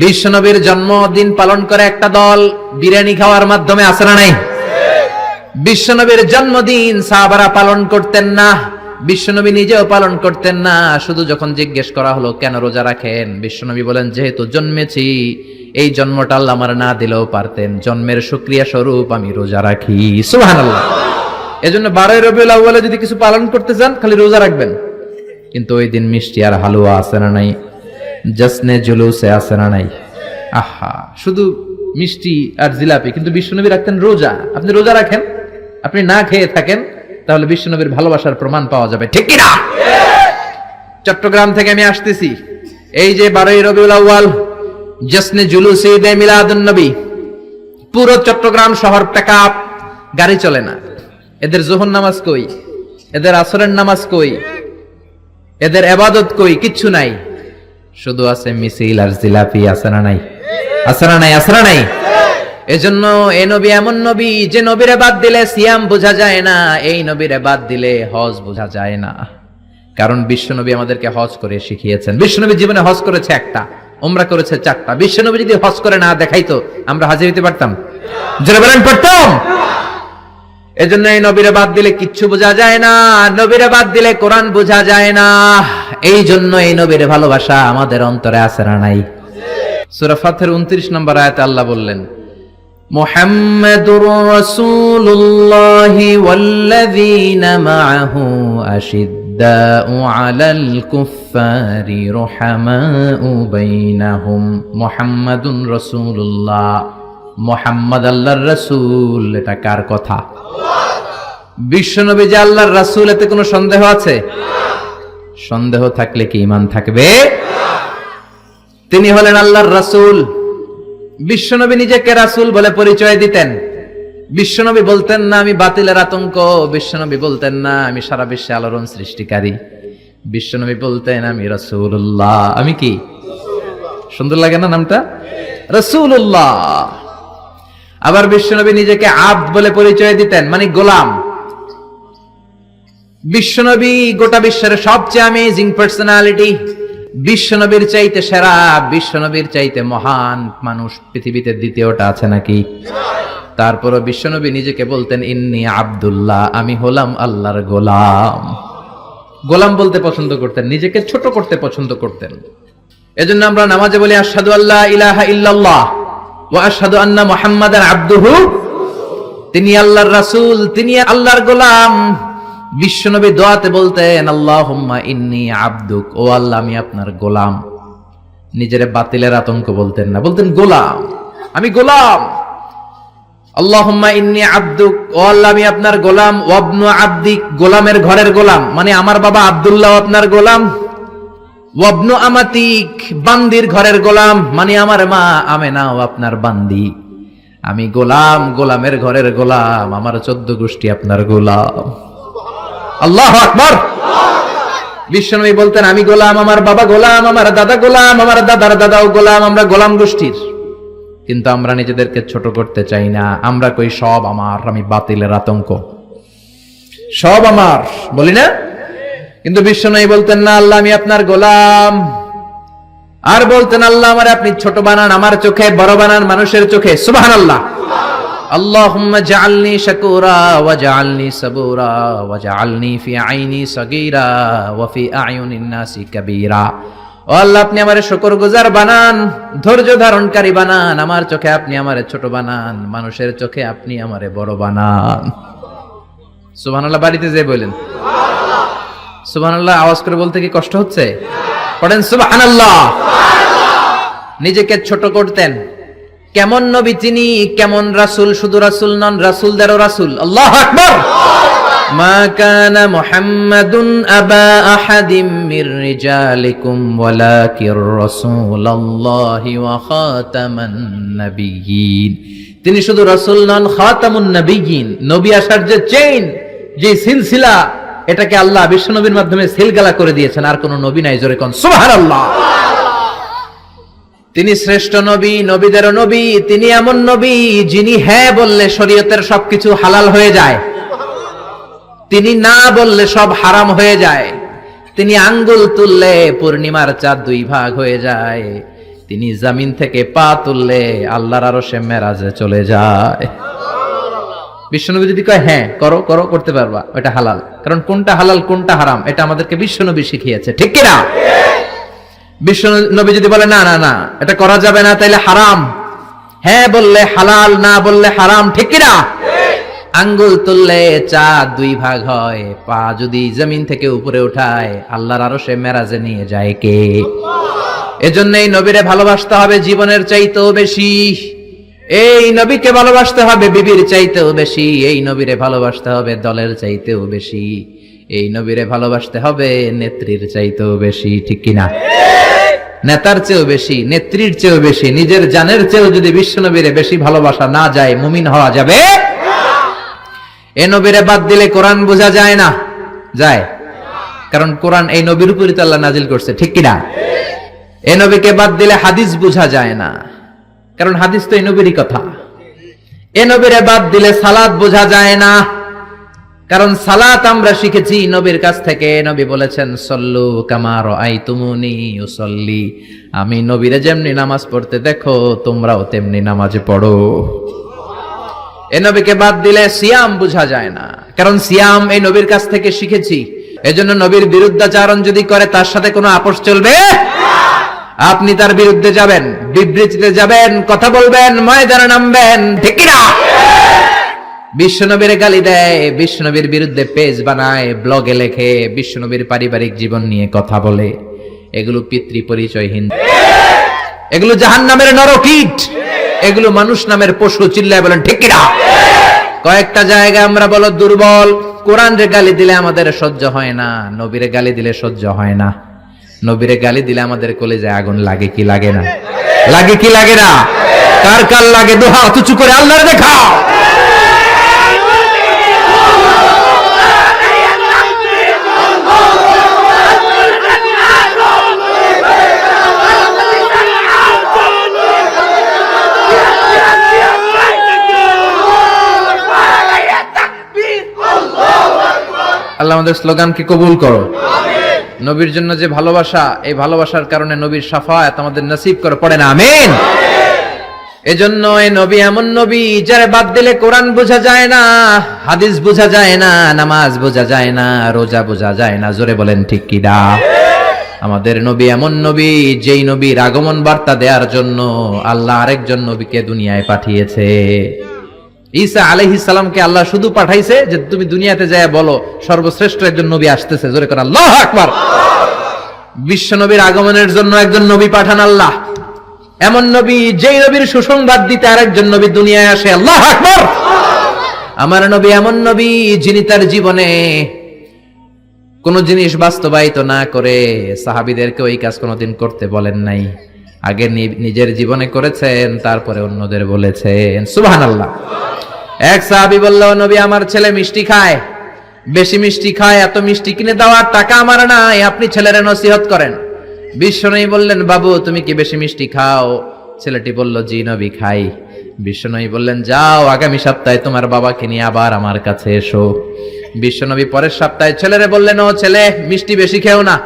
বিশ্বনবীর জন্মদিন পালন করে একটা দল বিরিয়ানি খাওয়ার মাধ্যমে আসে না নাই? বিশ্বনবীর জন্মদিন সাহাবারা পালন করতেন না, বিশ্বনবী নিজেও পালন করতেন না। শুধু যখন জিজ্ঞেস করা হলো, কেন রোজা রাখেন? বিশ্বনবী বলেন, যেহেতু জন্মেছি, এই জন্মটা আল্লাহ আমার না দিলেও পারতেন। জন্মের সুক্রিয়া স্বরূপ আমি রোজা রাখি। সুবহানাল্লাহ। এজন্য বারোই রবিউল আউ্বালে যদি কিছু পালন করতে চান, খালি রোজা রাখবেন। কিন্তু ওই দিন মিষ্টি আর হালুয়া আছে না নাই? জসনে জুলুসে আছে না নাই? আহা, শুধু মিষ্টি আর জিলাপি, কিন্তু বিশ্বনবী রাখতেন রোজা। আপনি রোজা রাখেন, আপনি না খেয়ে থাকেন, তাহলে বিশ্বনবীর ভালোবাসার প্রমাণ পাওয়া যাবে। ঠিক কিনা? চট্টগ্রাম থেকে আমি আসতেছি। এই যে বারোই রবিউল আউ্বাল জসনে জুলুসে ঈদে মিলাদুন নবী পুরো চট্টগ্রাম শহর প্যাকআপ গাড়ি চলে না। এদের জোহর নামাজ কই? এদের আসরের নামাজ কই? এদের এবাদত কই? কিচ্ছু নাই। শুধু আছে মিছিল আর জিলাপি না নাই। আছে না নাই না নাই। এজন্য এই নবী এমন নবী, যে নবীরে বাদ দিলে সিয়াম বোঝা যায় না, এই নবীরে বাদ দিলে হজ বোঝা যায় না। কারণ বিশ্বনবী আমাদেরকে হজ করে শিখিয়েছেন। বিশ্বনবী জীবনে হজ করেছে একটা ওমরা করেছে চারটা। বিশ্বনবী যদি হজ করে না দেখাইতো, আমরা হাজির হইতে পারতাম? জোরে বলেন, পারতাম? এজন্য এই নবীরে বাদ দিলে কিচ্ছু বোঝা যায় না, নবীরে বাদ দিলে কোরআন বোঝা যায় না। এই জন্য এই নবীর ভালোবাসা আমাদের অন্তরে আছে না নাই। সূরা ফাতের 29 নম্বর আয়াতে আল্লাহ বললেন, মুহাম্মাদুর রাসূলুল্লাহি ওয়াল্লাযীনা মাআহু আশিদ্দাউ আলাল কুফফারি রুহামাউ বাইনাহুম। মুহাম্মাদুন রাসূলুল্লাহ। মোহাম্মদ আল্লাহর রাসূল, এটা কার কথা? বিশ্বনবী যে আল্লাহর রাসূল, এতে কোনো সন্দেহ আছে? সন্দেহ থাকলে কি ঈমান থাকবে? তিনি হলেন আল্লাহর রাসূল। বিশ্বনবী নিজেকে রাসূল বলে পরিচয় দিতেন। বিশ্বনবী বলতেন, না, আমি বাতিলের আতঙ্ক। বিশ্বনবী বলতেন, না, আমি সারা বিশ্বে আলোড়ন সৃষ্টিকারী। বিশ্বনবী বলতেন, আমি রাসূলুল্লাহ। আমি কি? সুন্দর লাগে না নামটা? রাসূলুল্লাহ। আবার বিশ্বনবী নিজেকে আব্দ বলে পরিচয় দিতেন মানে গোলাম। বিশ্বনবী গোটা বিশ্বের সবচেয়ে অ্যামেজিং পার্সোনালিটি বিশ্বনবীর চাইতে সেরা, বিশ্বনবীর চাইতে মহান মানুষ পৃথিবীতে দ্বিতীয়টা আছে নাকি? তারপরও বিশ্বনবী নিজেকে বলতেন, ইন্নি আব্দুল্লাহ, আমি হলাম আল্লাহর গোলাম। গোলাম বলতে পছন্দ করতেন, নিজেকে ছোট করতে পছন্দ করতেন। এজন্য আমরা নামাজে বলি, আশহাদু আল্লাহ ইলাহা ইল্লাল্লাহ। আন্না মুহাম্মাদান আবদুহু। তিনি আল্লাহর রাসূল, তিনি আল্লাহর গোলাম। বিশ্বনবী দোয়াতে বলতেন, আল্লাহুম্মা ইন্নী আবদুক। ও আল্লাহ, আমি আপনার গোলাম। নিজের বাতিলের আতঙ্ক বলতেন না। বলতেন, গোলাম, আমি গোলাম। আল্লাহুম্মা ইন্নী আবদুক। ও আল্লাহ, আমি আপনার গোলাম। ওয়াবনু আবদিক গোলামের ঘরের গোলাম। মানে আমার বাবা আব্দুল্লাহ আপনার গোলাম। ওয়াবনু আমাতিক, বান্দির ঘরের গোলাম। মানে আমার মা আমেনাও আপনার বান্দি। আমি গোলাম, গোলামের ঘরের গোলাম। আমার চোদ্দ গোষ্ঠী আপনার গোলাম। আল্লাহ আকবর! বিশ্বনবী বলতেন, আমি গোলাম, আমার বাবা গোলাম, আমার দাদা গোলাম, আমার দাদার দাদাও গোলাম, আমরা গোলাম গোষ্ঠীর। কিন্তু আমরা নিজেদেরকে ছোট করতে চাই না। আমরা কই সব আমার, আমি বাতিলের আতঙ্ক। সব আমার, বলি না? কিন্তু বিশ্বনবী বলতেন না আল্লাহ আমি আপনার গোলাম আর বলতেন আল্লাহ আমার আপনি ছোট বানান আমার চোখে বড় বানান মানুষের চোখে সুবাহান আল্লাহ اللهم اجعلني شكورا واجعلني صبورا واجعلني في عيني صغيرا وفي اعين الناس كبيرا ও আল্লাহ আপনি আমারে শুকর গুজার বানান ধৈর্য ধারণকারী বানান আমার চোখে আপনি আমারে ছোট বানান মানুষের চোখে আপনি আমারে বড় বানান সুবহানাল্লাহ বাড়িতে যে বলেন সুবহানাল্লাহ, আওয়াজ করে বলতে কি কষ্ট হচ্ছে? পড়েন সুবহানাল্লাহ। নিজেকে ছোট করতেন। কেমন নবী তিনি, কেমন রাসূল, শুধু রাসূল নন, রাসূলদেরও রাসূল। আল্লাহু আকবার! মা কানা মুহাম্মাদুন আবা আহাদিম মির রিজালিকুম, ওয়ালাকির রাসূলুল্লাহি ওয়া খাতামান নাবিয়্যিন। তিনি শুধু রাসূল নন, খাতামুন নাবিয়্যিন। নবী আসার যে চেইন যে সিলসিলা এটাকে আল্লাহ বিশ্বনবীর মাধ্যমে সিলগালা করে দিয়েছেন, আর কোন নবী নাই, জোরে কোন। সুবহানাল্লাহ। তিনি শ্রেষ্ঠ নবী, নবীদেরও নবী, তিনি এমন নবী যিনি হ্যাঁ বললে শরীয়তের সবকিছু হালাল হয়ে যায়। তিনি না বললে সব হারাম হয়ে যায়। তিনি আঙ্গুল তুললে পূর্ণিমার চাঁদ দুই ভাগ হয়ে যায়। তিনি জামিন থেকে পা তুললে আল্লাহর আরও সে মেরাজে চলে যায়। বিশ্বনবী যদি কয় হ্যাঁ করো করো, করতে পারবা ওটা হালাল। কারণ কোনটা হালাল, কোনটা হারাম, এটা আমাদেরকে বিশ্বনবী শিখিয়েছে। ঠিক কিনা বিশ্ব নবী যদি বলে, না না না, এটা করা যাবে না, তাইলে হারাম। হ্যাঁ বললে হালাল, না বললে হারাম। ঠিক কিনা আঙ্গুল তুললে চা দুই ভাগ হয়, পা যদি জমিন থেকে উপরে উঠায়, আল্লাহর আরও সে মেরাজে নিয়ে যায় কে? এজন্য এই নবীরে ভালোবাসতে হবে, জীবনের চাইতেও বেশি। এই নবীকে ভালোবাসতে হবে বিবির চাইতেও বেশি, এই নবীরে ভালোবাসতে হবে দলের চাইতেও বেশি, এই নবীরে ভালোবাসতে হবে নেত্রীর চাইতেও বেশি, ঠিক কিনা? নেতার চেয়েও বেশি, নেত্রীর চেয়েও বেশি, নিজের জানের চেয়েও যদি বিশ্ব নবীরে বেশি ভালোবাসা না যায়, মুমিন হওয়া যাবে? এ নবীরে বাদ দিলে কোরআন বোঝা যায় না। যায়। কারণ কোরআন এই নবীর উপরই তো আল্লাহ নাজিল করছে, ঠিক কিনা? এ নবীকে বাদ দিলে হাদিস বোঝা যায় না। কারণ হাদিস তো এই নবীরই কথা। এ নবীরে বাদ দিলে সালাদ বোঝা যায় না। কারণ সালাত আমরা শিখেছি নবীর কাছ থেকে। নবী বলেছেন, সল্লু কামার আই তুমুনি সল্লি আমি নবীরে যেমনি নামাজ পড়তে দেখো, তোমরাও তেমনি নামাজ পড়ো। এ নবীকে বাদ দিলে সিয়াম বোঝা যায় না। কারণ সিয়াম এই নবীর কাছ থেকে শিখেছি। এজন্য নবীর বিরুদ্ধাচারণ যদি করে, তার সাথে কোনো আপোষ চলবে? আপনি তার বিরুদ্ধে যাবেন, বিবৃতিতে যাবেন, কথা বলবেন, ময়দানে নামবেন, ঠিক না বিশ্বনবীর গালি দেয়, বিশ্বনবীর বিরুদ্ধে পেজ বানায়, ব্লগে লেখে, বিশ্বনবীর পারিবারিক জীবন নিয়ে কথা বলে। এগুলো পিতৃ পরিচয়হীন এগুলো জাহান নামের নরকীট। এগুলো মানুষ নামের পশু চিল্লায় বলেন, ঠিক কিনা? কয়েকটা জায়গায় আমরা বলো দুর্বল। কোরআন রে গালি দিলে আমাদের সহ্য হয় না, নবীরে গালি দিলে সহ্য হয় না। নবীরে গালি দিলে আমাদের কলেজে আগুন লাগে কি লাগে না? লাগে কি লাগে না? কার কার লাগে? দোহা তুচু করে আল্লাহর দেখাও আল্লাহ আমাদের স্লোগানকে কবুল করো। নবীর জন্য যে ভালোবাসা, এই ভালোবাসার কারণে নবীর সাফায়াত আমাদের নসিব করে পড়ে না। আমিন। এজন্য এই নবী এমন নবী, যারা বাদ দিলে কোরআন বোঝা যায় না, হাদিস বোঝা যায় না, নামাজ বোঝা যায় না, রোজা বোঝা যায় না। জোরে বলেন ঠিক কি দা আমাদের নবী এমন নবী, যেই নবীর আগমন বার্তা দেওয়ার জন্য আল্লাহ আরেকজন নবীকে দুনিয়ায় পাঠিয়েছে। ঈসা আলাইহিস সালামকে আল্লাহ শুধু পাঠাইছে যে তুমি দুনিয়াতে যায় বলো, সর্বশ্রেষ্ঠ একজন নবী আসতেছে। জোরে করে আল্লাহ আকবার। বিশ্ব নবীর আগমনের জন্য একজন নবী পাঠান আল্লাহ। এমন নবী যেই নবীর সুসংবাদ দিতে আরেকজন নবী দুনিয়ায় আসে, আল্লাহ আকবার। আমার নবী এমন নবী যিনি তার জীবনে কোন জিনিস বাস্তবায়িত না করে সাহাবিদেরকে ওই কাজ কোনোদিন করতে বলেন নাই। আগে নিজের জীবনে করেছেন, তারপরে অন্যদের বলেছেন। সুবহানাল্লাহ। এক সাহাবি বলল নবী, আমার ছেলে মিষ্টি খায়। বেশি মিষ্টি খায়, এত মিষ্টি কিনে দেওয়ার টাকা আমার নাই, আপনি ছেলের নসিহত করেন। বিশ্বনবী বললেন, বাবু, তুমি কি বেশি মিষ্টি খাও? ছেলেটি বলল, জি নবী, খাই। বিশ্বনবী বললেন, যাও, আগামী সপ্তাহে তোমার বাবাকে নিয়ে আবার আমার কাছে এসো। বিশ্বনবী পরের সপ্তাহে ছেলেরে বললেন, ও ছেলে, মিষ্টি বেশি খেও না।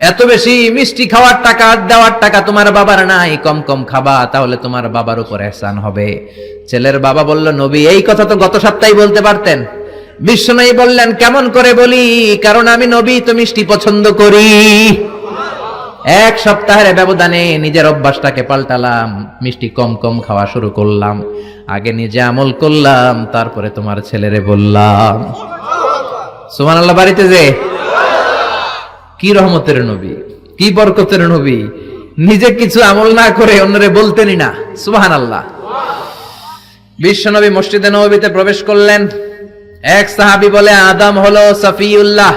এত বেশি মিষ্টি খাওয়ার টাকা দেওয়ার টাকা তোমার বাবার নাই, কম কম খাবা, তাহলে তোমার বাবার উপর এহসান হবে। ছেলের বাবা বলল, নবী, এই কথা তো গত সপ্তাহে বলতে পারতেন। বিশ্বনবী বললেন, কেমন করে বলি? কারণ আমি নবী, তো মিষ্টি পছন্দ করি। এক সপ্তাহের ব্যবধানে নিজের অভ্যাসটাকে পাল্টালাম, মিষ্টি কম কম খাওয়া শুরু করলাম। আগে নিজে আমল করলাম, তারপরে তোমার ছেলেরে বললাম। সুমান আল্লাহ বাড়িতে যে কি রহমতের নবী? কি বরকতের নবী? নিজে কিছু আমল না করে অন্যরে বলতেনই না। সুবাহান আল্লাহ বিশ্ব নবী মসজিদে নবীতে প্রবেশ করলেন। এক সাহাবি বলে, আদম হলো সফিউল্লাহ।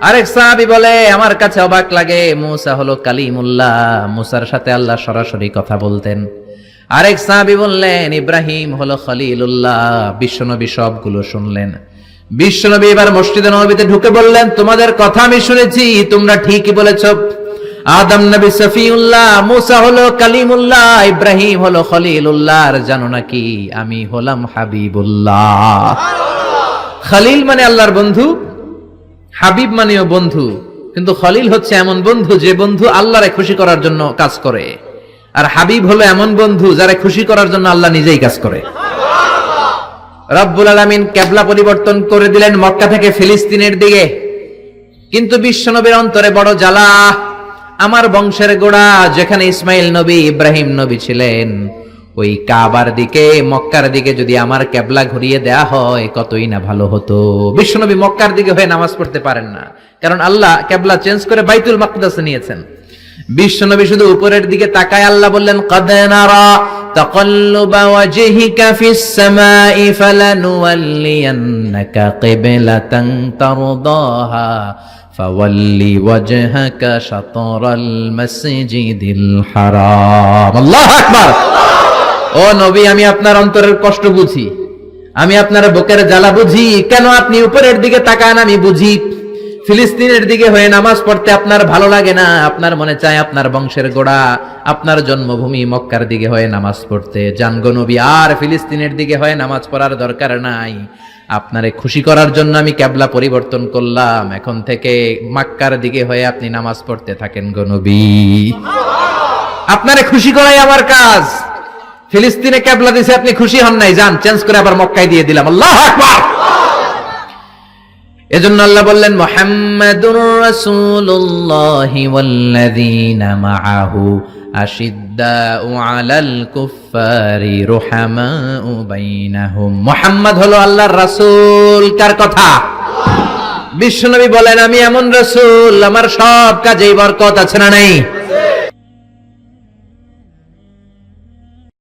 আরেক সাহাবি বলে, আমার কাছে অবাক লাগে, মুসা হলো কালিমুল্লাহ। মুসার সাথে আল্লাহ সরাসরি কথা বলতেন। আরেক সাহাবি বললেন, ইব্রাহিম হলো খলিলুল্লাহ। বিশ্বনবী সবগুলো শুনলেন। বিশ্বনবী এবার মসজিদে নবীতে ঢুকে বললেন, তোমাদের কথা আমি শুনেছি, তোমরা ঠিকই বলেছ। আদম নবী সফিউল্লাহ, মুসা হলো কালিমুল্লাহ, ইব্রাহিম হলো খলিলুল্লাহ, আর জানো নাকি আমি হলাম হাবিবুল্লাহ। খালিল মানে আল্লাহর বন্ধু, হাবিব মানেও বন্ধু, কিন্তু খলিল হচ্ছে এমন বন্ধু যে বন্ধু আল্লাহরে খুশি করার জন্য কাজ করে। আর হাবিব হলো এমন বন্ধু যারা খুশি করার জন্য আল্লাহ নিজেই কাজ করে। রব্বুল আলামিন কেবলা পরিবর্তন করে দিলেন মক্কা থেকে ফিলিস্তিনের দিকে। কিন্তু বিশ্বনবীর অন্তরে বড় জ্বালা। আমার বংশের গোড়া, যেখানে ইসমাইল নবী ইব্রাহিম নবী ছিলেন, ওই কাবার দিকে, মক্কার দিকে যদি আমার কেবলা ঘুরিয়ে দেয়া হয়, কতই না ভালো হতো। বিশ্বনবী মক্কার দিকে হয়ে নামাজ পড়তে পারেন না। কারণ আল্লাহ কেবলা চেঞ্জ করে বাইতুল মাকদাসে নিয়েছেন। বিশ্বনবী শুধু উপরের দিকে তাকায় আল্লাহ বললেন, কদ নারা তাকাল্লুবা ওয়াজহিকা ফিস সামাই ফালানুওয়াল্লিয়ান্নাকা কিবলাতান তারদাহা ফাওয়াল্লি ওয়াজহাকা শাতরাল মাসজিদিল হারাম। আল্লাহু আকবার। ও নবী, আমি আপনার অন্তরের কষ্ট বুঝি, আমি আপনার বুকের জ্বালা বুঝি। কেন আপনি উপরের দিকে তাকান আমি বুঝি? ফিলিস্তিনের দিকে হয়ে নামাজ পড়তে আপনার ভালো লাগে না, আপনার মনে চায় আপনার বংশের গোড়া, আপনার জন্মভূমি মক্কার দিকে হয়ে নামাজ পড়তে। জানগো নবী আর ফিলিস্তিনের দিকে হয়ে নামাজ পড়ার দরকার নাই। আপনারে খুশি করার জন্য আমি ক্যাবলা পরিবর্তন করলাম। এখন থেকে মাক্কার দিকে হয়ে আপনি নামাজ পড়তে থাকেন গো নবী আপনারে খুশি করাই আমার কাজ। ফিলিস্তিনে ক্যাবলা দিছে, আপনি খুশি হন নাই, যান, চেঞ্জ করে আবার মক্কায় দিয়ে দিলাম। আল্লাহ আকবার! এজন্য আল্লাহ বললেন, মুহাম্মাদুর রাসূলুল্লাহ ওয়াল্লাযীনা মাআহু আশিদ্দাউ আলাল কুফফারি রুহামাউ বাইনাহুম। মুহাম্মদ হলো আল্লাহর রাসূল। কার কথা? বিশ্বনবী বলেন, আমি এমন রাসূল, আমার সব কাজেই বরকত, আছে না নাই?